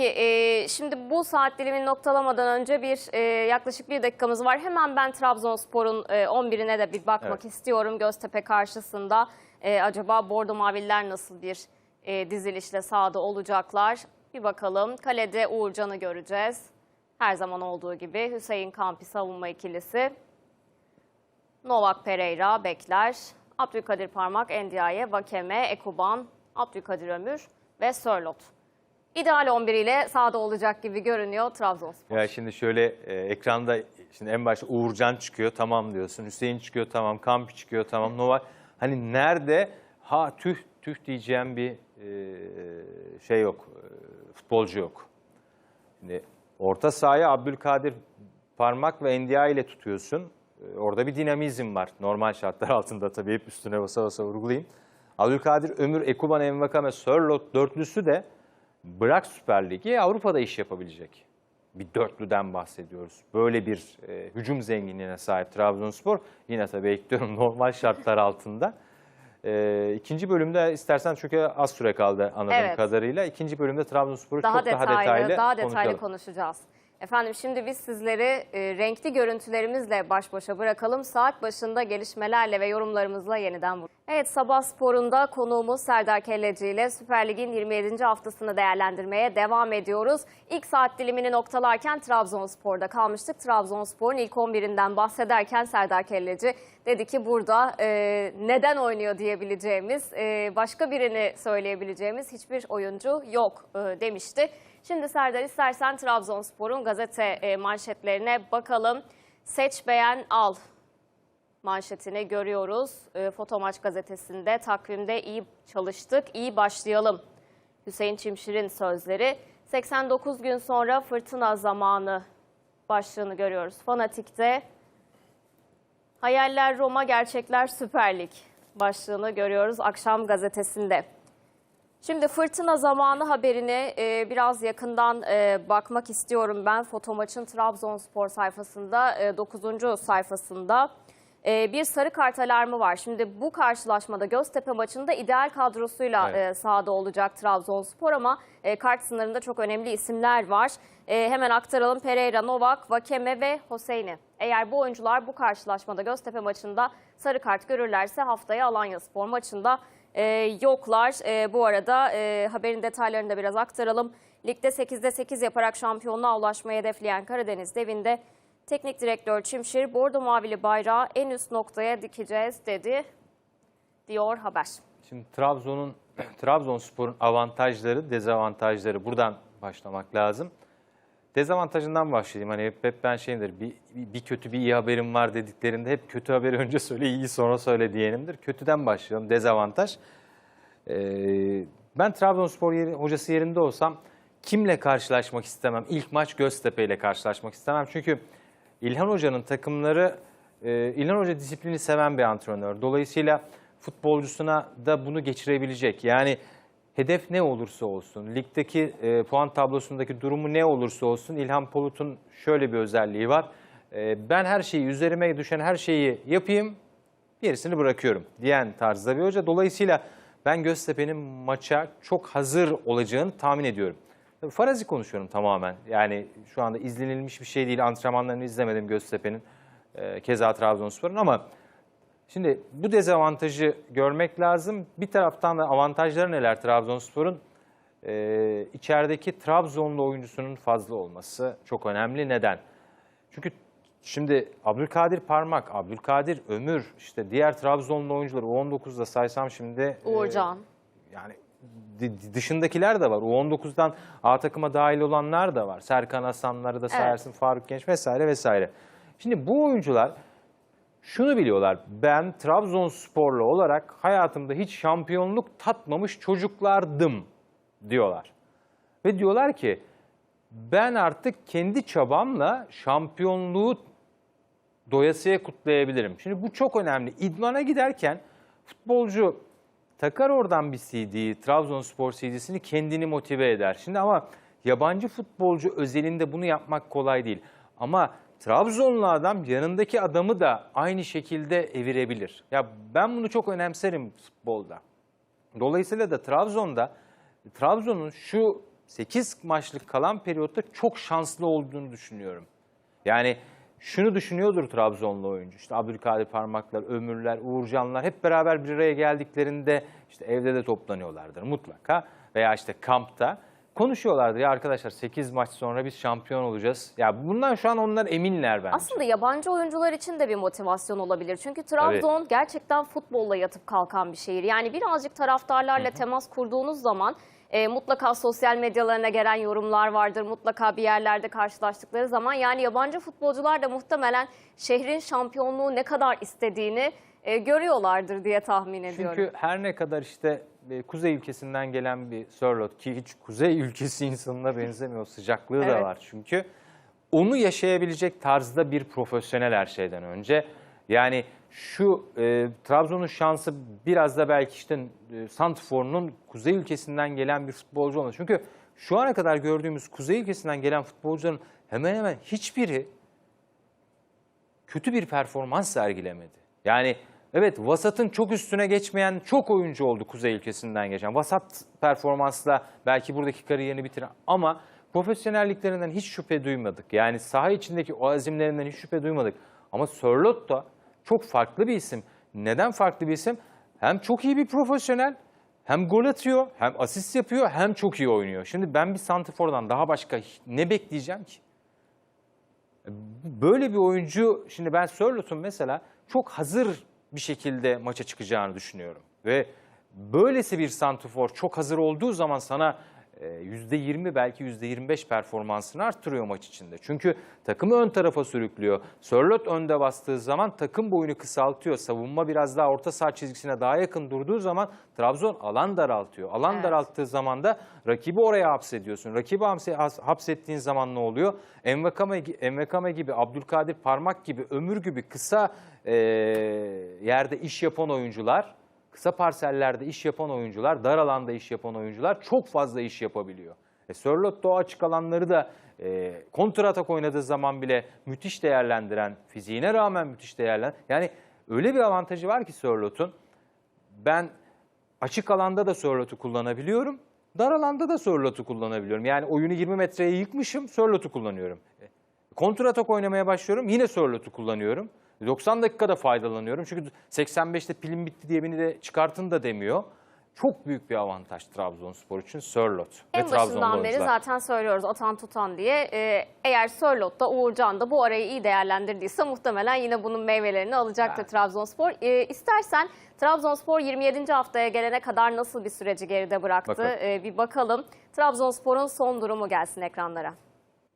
Peki e, şimdi bu saat dilimini noktalamadan önce bir e, yaklaşık bir dakikamız var. Hemen ben Trabzonspor'un e, 11'ine de bir bakmak Evet. istiyorum. Göztepe karşısında e, acaba Bordo Maviller nasıl bir e, dizilişle sahada olacaklar? Bir bakalım. Kalede Uğurcan'ı göreceğiz. Her zaman olduğu gibi Hüseyin Kampi savunma ikilisi. Novak Pereira bekler. Abdülkadir Parmak, Endiaye, Vakeme, Ekuban, Abdülkadir Ömür ve Sörlot. İdeal 11 ile sahada olacak gibi görünüyor Trabzonspor. Ya şimdi şöyle e, ekranda şimdi en başta Uğurcan çıkıyor tamam diyorsun. Hüseyin çıkıyor tamam. Kampi çıkıyor tamam. Nova hani nerede ha tüh tüh diyeceğim bir e, şey yok. e, futbolcu yok. Şimdi orta sahaya Abdülkadir Parmak ve Endia ile tutuyorsun. E, Orada bir dinamizm var. Normal şartlar altında tabii hep üstüne basa basa vurgulayayım. Abdülkadir Ömür, Ekuban, Envakame, Sörlot dörtlüsü de bırak Süper Ligi Avrupa'da iş yapabilecek. Bir dörtlüden bahsediyoruz. Böyle bir e, hücum zenginliğine sahip Trabzonspor. Yine tabii ekliyorum normal şartlar altında. E, ikinci bölümde istersen çünkü az süre kaldı anladığım Evet. kadarıyla. İkinci bölümde Trabzonspor'u Daha çok detaylı, daha detaylı, daha detaylı konuşalım. konuşacağız. Efendim şimdi biz sizleri e, renkli görüntülerimizle baş başa bırakalım. Saat başında gelişmelerle ve yorumlarımızla yeniden bul. Evet sabah sporunda konuğumuz Serdar Kelleci ile Süper Lig'in 27. haftasını değerlendirmeye devam ediyoruz. İlk saat dilimini noktalarken Trabzonspor'da kalmıştık. Trabzonspor'un ilk 11'inden bahsederken Serdar Kelleci dedi ki burada e, neden oynuyor diyebileceğimiz, e, başka birini söyleyebileceğimiz hiçbir oyuncu yok e, demişti. Şimdi Serdar istersen Trabzonspor'un gazete e, manşetlerine bakalım. Seç beğen al manşetini görüyoruz. E, Fotomaç gazetesinde takvimde iyi çalıştık, iyi başlayalım. Hüseyin Çimşir'in sözleri. 89 gün sonra fırtına zamanı başlığını görüyoruz. Fanatik'te Hayaller Roma, Gerçekler Süper Lig başlığını görüyoruz akşam gazetesinde. Şimdi fırtına zamanı haberine e, biraz yakından e, bakmak istiyorum ben. Fotomaç'ın Trabzonspor sayfasında, e, 9. sayfasında e, bir sarı kart alarmı var. Şimdi bu karşılaşmada Göztepe maçında ideal kadrosuyla Evet. e, sahada olacak Trabzonspor ama e, kart sınırında çok önemli isimler var. E, hemen aktaralım Pereira, Novak, Vakeme ve Hoseyni. Eğer bu oyuncular bu karşılaşmada Göztepe maçında sarı kart görürlerse haftaya Alanya Spor maçında e, yoklar. E, bu arada e, haberin detaylarını da biraz aktaralım. Ligde 8'de 8 yaparak şampiyonluğa ulaşmayı hedefleyen Karadeniz devinde teknik direktör Çimşir, Bordo Mavili bayrağı en üst noktaya dikeceğiz dedi, diyor haber. Şimdi Trabzon'un Trabzonspor'un avantajları, dezavantajları buradan başlamak lazım. Dezavantajından başlayayım. Hani hep, hep ben şeyimdir. Bir, bir kötü bir iyi haberim var dediklerinde hep kötü haberi önce söyle, iyi sonra söyle diyenimdir. Kötüden başlayalım. Dezavantaj. Ee, ben Trabzonspor yeri, hocası yerinde olsam kimle karşılaşmak istemem? İlk maç Göztepe ile karşılaşmak istemem. Çünkü İlhan Hoca'nın takımları, e, İlhan Hoca disiplini seven bir antrenör. Dolayısıyla futbolcusuna da bunu geçirebilecek. Yani hedef ne olursa olsun, ligdeki e, puan tablosundaki durumu ne olursa olsun İlhan Polut'un şöyle bir özelliği var. E, ben her şeyi, üzerime düşen her şeyi yapayım, gerisini bırakıyorum diyen tarzda bir hoca. Dolayısıyla ben Göztepe'nin maça çok hazır olacağını tahmin ediyorum. Farazi konuşuyorum tamamen. Yani şu anda izlenilmiş bir şey değil. Antrenmanlarını izlemedim Göztepe'nin. e, keza Trabzonspor'un ama şimdi bu dezavantajı görmek lazım. Bir taraftan da avantajları neler Trabzonspor'un? E, içerideki Trabzonlu oyuncusunun fazla olması çok önemli. Neden? Çünkü şimdi Abdülkadir Parmak, Abdülkadir Ömür, işte diğer Trabzonlu oyuncuları U19'da saysam şimdi... e, Uğurcan. yani di- dışındakiler de var. U19'dan A takıma dahil olanlar da var. Serkan Hasanları da sayarsın, Faruk Genç vesaire vesaire. Şimdi bu oyuncular şunu biliyorlar. Ben Trabzonsporlu olarak hayatımda hiç şampiyonluk tatmamış çocuklardım diyorlar. Ve diyorlar ki ben artık kendi çabamla şampiyonluğu doyasıya kutlayabilirim. Şimdi bu çok önemli. İdmana giderken futbolcu takar oradan bir CD'yi, Trabzonspor CD'sini kendini motive eder. Şimdi ama yabancı futbolcu özelinde bunu yapmak kolay değil. Ama Trabzonlu adam yanındaki adamı da aynı şekilde evirebilir. Ya ben bunu çok önemserim futbolda. Dolayısıyla da Trabzon'da Trabzon'un şu 8 maçlık kalan periyotta çok şanslı olduğunu düşünüyorum. Yani şunu düşünüyordur Trabzonlu oyuncu. İşte Abdülkadir Parmaklar, Ömürler, Uğurcanlar hep beraber bir araya geldiklerinde işte evde de toplanıyorlardır mutlaka veya işte kampta konuşuyorlardır. Ya arkadaşlar 8 maç sonra biz şampiyon olacağız. Ya bundan şu an onlar eminler bence. Aslında yabancı oyuncular için de bir motivasyon olabilir. Çünkü Trabzon gerçekten futbolla yatıp kalkan bir şehir. Yani birazcık taraftarlarla temas kurduğunuz zaman e, mutlaka sosyal medyalarına gelen yorumlar vardır. Mutlaka bir yerlerde karşılaştıkları zaman yani yabancı futbolcular da muhtemelen şehrin şampiyonluğu ne kadar istediğini e, görüyorlardır diye tahmin ediyorum. Çünkü her ne kadar işte e, kuzey ülkesinden gelen bir Sörlot ki hiç kuzey ülkesi insanına benzemiyor. Sıcaklığı Evet. da var çünkü. Onu yaşayabilecek tarzda bir profesyonel her şeyden önce. Yani şu e, Trabzon'un şansı biraz da belki işte e, Santifor'un kuzey ülkesinden gelen bir futbolcu olması. Çünkü şu ana kadar gördüğümüz kuzey ülkesinden gelen futbolcuların hemen hemen hiçbiri kötü bir performans sergilemedi. Yani evet vasatın çok üstüne geçmeyen çok oyuncu oldu kuzey ülkesinden geçen. Vasat performansla belki buradaki kariyerini bitiren ama profesyonelliklerinden hiç şüphe duymadık. Yani saha içindeki o azimlerinden hiç şüphe duymadık. Ama Sörlot da çok farklı bir isim. Neden farklı bir isim? Hem çok iyi bir profesyonel, hem gol atıyor, hem asist yapıyor, hem çok iyi oynuyor. Şimdi ben bir santifordan daha başka ne bekleyeceğim ki? Böyle bir oyuncu, şimdi ben Sörlot'un mesela çok hazır bir şekilde maça çıkacağını düşünüyorum. Ve böylesi bir santifor çok hazır olduğu zaman sana %20 belki %25 performansını arttırıyor maç içinde. Çünkü takımı ön tarafa sürüklüyor. Sörlot önde bastığı zaman takım boyunu kısaltıyor. Savunma biraz daha orta saha çizgisine daha yakın durduğu zaman Trabzon alan daraltıyor. Alan Evet. daralttığı zaman da rakibi oraya hapsediyorsun. Rakibi hapsettiğin zaman ne oluyor? Envekame, Envekame gibi, Abdülkadir Parmak gibi, Ömür gibi kısa e, yerde iş yapan oyuncular, kısa parsellerde iş yapan oyuncular, dar alanda iş yapan oyuncular çok fazla iş yapabiliyor. E, Sörlot o açık alanları da e, kontratak oynadığı zaman bile müthiş değerlendiren, fiziğine rağmen müthiş değerlendiren. Yani öyle bir avantajı var ki Sörlot'un. Ben açık alanda da Sörlot'u kullanabiliyorum. Dar alanda da Sörlot'u kullanabiliyorum. Yani oyunu 20 metreye yıkmışım, Sörlot'u kullanıyorum. E, Kontratak oynamaya başlıyorum, yine Sörlot'u kullanıyorum. 90 dakikada faydalanıyorum. Çünkü 85'te pilim bitti diye beni de çıkartın da demiyor. Çok büyük bir avantaj Trabzonspor için Sörlot ve En Trabzonlu başından beri zaten söylüyoruz atan tutan diye. Ee, eğer Sörlot da Uğurcan da bu arayı iyi değerlendirdiyse muhtemelen yine bunun meyvelerini alacaktır Evet. Trabzonspor. Ee, istersen Trabzonspor 27. haftaya gelene kadar nasıl bir süreci geride bıraktı Bakalım. Ee, bir bakalım. Trabzonspor'un son durumu gelsin ekranlara.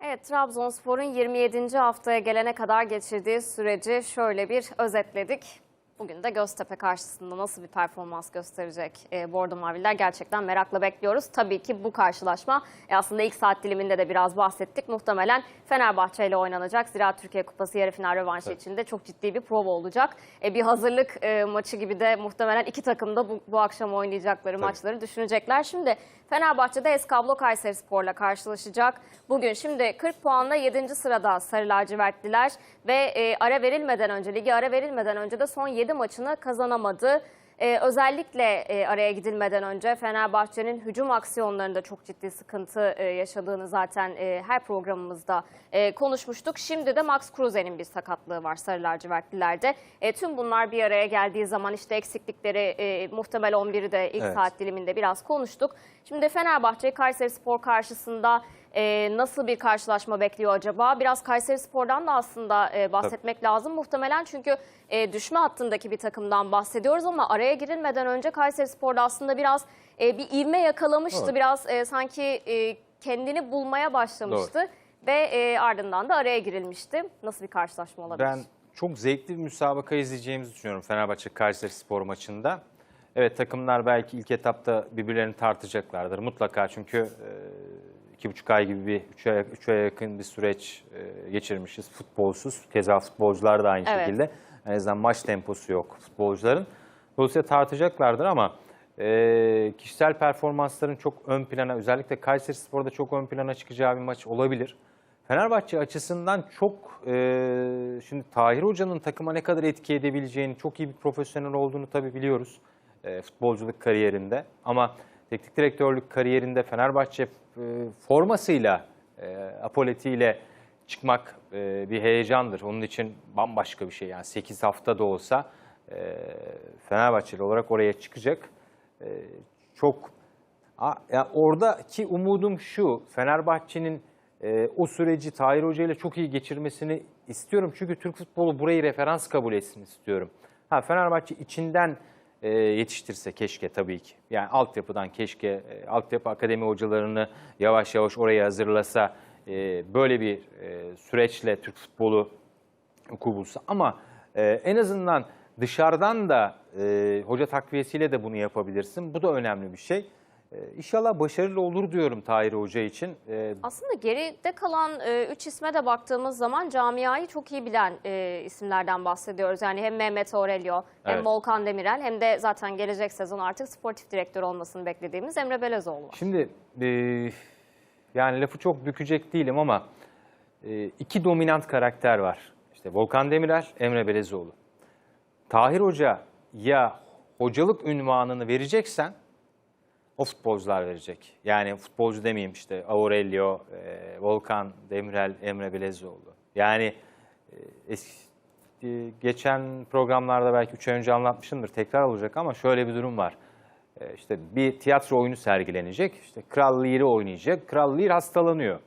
Evet Trabzonspor'un 27. haftaya gelene kadar geçirdiği süreci şöyle bir özetledik. Bugün de Göztepe karşısında nasıl bir performans gösterecek e, Bordo Maviller gerçekten merakla bekliyoruz. Tabii ki bu karşılaşma e, aslında ilk saat diliminde de biraz bahsettik. Muhtemelen Fenerbahçe ile oynanacak. Ziraat Türkiye Kupası yarı final rövanşı için de çok ciddi bir prova olacak. E, bir hazırlık e, maçı gibi de muhtemelen iki takım da bu, bu akşam oynayacakları maçları düşünecekler. Şimdi Fenerbahçe'de Eskablo Kayserispor'la karşılaşacak. Bugün şimdi 40 puanla 7. sırada Sarı Lacivertliler ve e, ara verilmeden önce, ligi ara verilmeden önce de son 7 maçını kazanamadı. E, özellikle e, araya gidilmeden önce Fenerbahçe'nin hücum aksiyonlarında çok ciddi sıkıntı e, yaşadığını zaten e, her programımızda e, konuşmuştuk. Şimdi de Max Kruse'nin bir sakatlığı var Sarı Lacivertlilerde. E, tüm bunlar bir araya geldiği zaman işte eksiklikleri e, muhtemel 11'i de ilk Evet. saat diliminde biraz konuştuk. Şimdi Fenerbahçe Kayseri Spor karşısında e, nasıl bir karşılaşma bekliyor acaba? Biraz Kayseri Spor'dan da aslında e, bahsetmek lazım muhtemelen çünkü e, düşme hattındaki bir takımdan bahsediyoruz ama araya girilmeden önce Kayseri Spor'da aslında biraz e, bir ivme yakalamıştı. Doğru. Biraz e, sanki e, kendini bulmaya başlamıştı ve e, ardından da araya girilmişti. Nasıl bir karşılaşma olabilir? Ben çok zevkli bir müsabaka izleyeceğimizi düşünüyorum Fenerbahçe Kayseri Spor maçında. Evet takımlar belki ilk etapta birbirlerini tartacaklardır mutlaka çünkü e, iki buçuk ay gibi bir üç aya, üç aya yakın bir süreç e, geçirmişiz futbolsuz. Keza futbolcular da aynı Evet. şekilde. En azından maç temposu yok futbolcuların. Dolayısıyla tartacaklardır ama e, kişisel performansların çok ön plana özellikle Kayseri Spor'da çok ön plana çıkacağı bir maç olabilir. Fenerbahçe açısından çok e, şimdi Tahir Hoca'nın takıma ne kadar etki edebileceğini çok iyi bir profesyonel olduğunu tabii biliyoruz e, futbolculuk kariyerinde. Ama teknik direktörlük kariyerinde Fenerbahçe e, formasıyla, e, apoletiyle çıkmak e, bir heyecandır. Onun için bambaşka bir şey. Yani 8 hafta da olsa Fenerbahçeli olarak oraya çıkacak. Çok ya oradaki umudum şu, Fenerbahçe'nin e, o süreci Tahir Hoca ile çok iyi geçirmesini istiyorum. Çünkü Türk futbolu burayı referans kabul etsin istiyorum. Ha Fenerbahçe içinden e, yetiştirse keşke tabii ki. Yani altyapıdan keşke, e, altyapı akademi hocalarını yavaş yavaş oraya hazırlasa, e, böyle bir e, süreçle Türk futbolu hukuku bulsa. Ama e, en azından dışarıdan da e, hoca takviyesiyle de bunu yapabilirsin. Bu da önemli bir şey. E, inşallah başarılı olur diyorum Tahir Hoca için. E, Aslında geride kalan 3 isme de baktığımız zaman camiayı çok iyi bilen e, isimlerden bahsediyoruz. Yani hem Mehmet Aurelio hem Evet. Volkan Demirel hem de zaten gelecek sezon artık sportif direktör olmasını beklediğimiz Emre Belezoğlu var. Şimdi e, yani lafı çok bükecek değilim ama e, iki dominant karakter var. İşte Volkan Demirel, Emre Belezoğlu. Tahir Hoca ya hocalık ünvanını vereceksen o futbolcular verecek. Yani futbolcu demeyeyim işte Aurelio, e, Volkan Demirel, Emre Belezoğlu. Yani e, eski, e, geçen programlarda belki 3 ay önce anlatmışımdır tekrar olacak ama şöyle bir durum var. E, işte bir tiyatro oyunu sergilenecek. İşte Kral Lear'i oynayacak. Kral Lear hastalanıyor.